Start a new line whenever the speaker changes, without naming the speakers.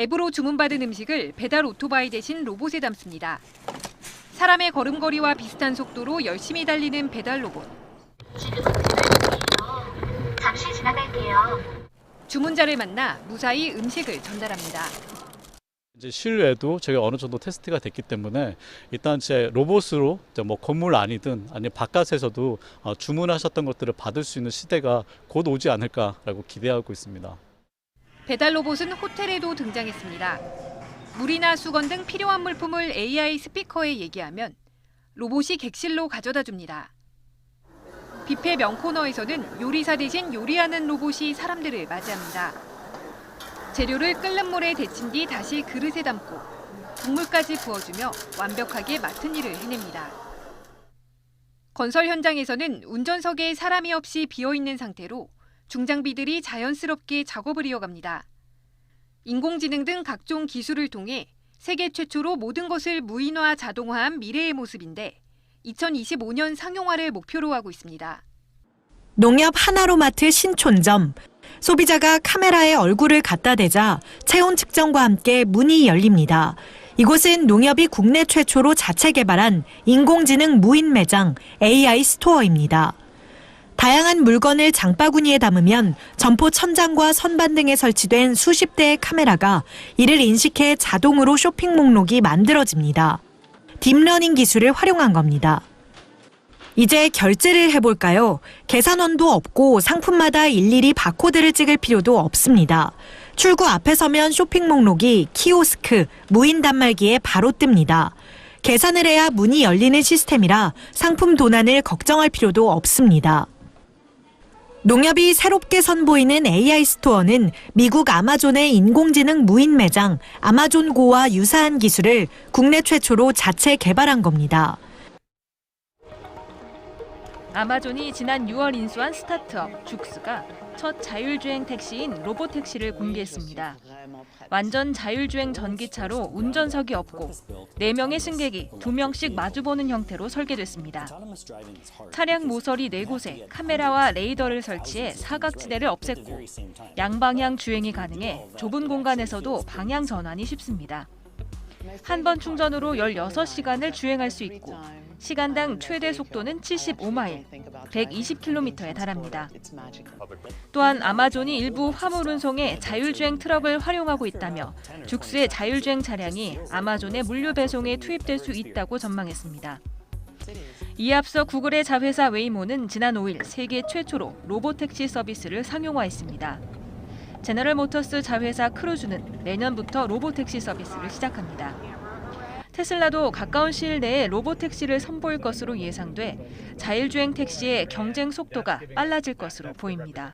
앱으로 주문받은 음식을 배달 오토바이 대신 로봇에 담습니다. 사람의 걸음걸이와 비슷한 속도로 열심히 달리는 배달 로봇.
잠시 지나갈게요.
주문자를 만나 무사히 음식을 전달합니다.
이제 실외도 저희가 어느 정도 테스트가 됐기 때문에 일단 제 로봇으로 이제 뭐 건물 안이든 아니면 바깥에서도 어, 주문하셨던 것들을 받을 수 있는 시대가 곧 오지 않을까라고 기대하고 있습니다.
배달 로봇은 호텔에도 등장했습니다. 물이나 수건 등 필요한 물품을 AI 스피커에 얘기하면 로봇이 객실로 가져다 줍니다. 뷔페 명코너에서는 요리사 대신 요리하는 로봇이 사람들을 맞이합니다. 재료를 끓는 물에 데친 뒤 다시 그릇에 담고 국물까지 부어주며 완벽하게 맡은 일을 해냅니다. 건설 현장에서는 운전석에 사람이 없이 비어 있는 상태로 중장비들이 자연스럽게 작업을 이어갑니다. 인공지능 등 각종 기술을 통해 세계 최초로 모든 것을 무인화 자동화한 미래의 모습인데 2025년 상용화를 목표로 하고 있습니다.
농협 하나로마트 신촌점. 소비자가 카메라에 얼굴을 갖다 대자 체온 측정과 함께 문이 열립니다. 이곳은 농협이 국내 최초로 자체 개발한 인공지능 무인 매장 AI 스토어입니다. 다양한 물건을 장바구니에 담으면 점포 천장과 선반 등에 설치된 수십 대의 카메라가 이를 인식해 자동으로 쇼핑 목록이 만들어집니다. 딥러닝 기술을 활용한 겁니다. 이제 결제를 해볼까요? 계산원도 없고 상품마다 일일이 바코드를 찍을 필요도 없습니다. 출구 앞에 서면 쇼핑 목록이 키오스크, 무인 단말기에 바로 뜹니다. 계산을 해야 문이 열리는 시스템이라 상품 도난을 걱정할 필요도 없습니다. 농협이 새롭게 선보이는 AI 스토어는 미국 아마존의 인공지능 무인 매장 아마존고와 유사한 기술을 국내 최초로 자체 개발한 겁니다.
아마존이 지난 6월 인수한 스타트업 죽스가 첫 자율주행 택시인 로보택시를 공개했습니다. 완전 자율주행 전기차로 운전석이 없고 4명의 승객이 2명씩 마주보는 형태로 설계됐습니다. 차량 모서리 4곳에 카메라와 레이더를 설치해 사각지대를 없앴고 양방향 주행이 가능해 좁은 공간에서도 방향 전환이 쉽습니다. 한 번 충전으로 16시간을 주행할 수 있고 시간당 최대 속도는 75마일, 120km에 달합니다. 또한 아마존이 일부 화물 운송에 자율주행 트럭을 활용하고 있다며 죽수의 자율주행 차량이 아마존의 물류 배송에 투입될 수 있다고 전망했습니다. 이에 앞서 구글의 자회사 웨이모는 지난 5일 세계 최초로 로보택시 서비스를 상용화했습니다. 제너럴 모터스 자회사 크루즈는 내년부터 로보택시 서비스를 시작합니다. 테슬라도 가까운 시일 내에 로보택시를 선보일 것으로 예상돼 자율주행 택시의 경쟁 속도가 빨라질 것으로 보입니다.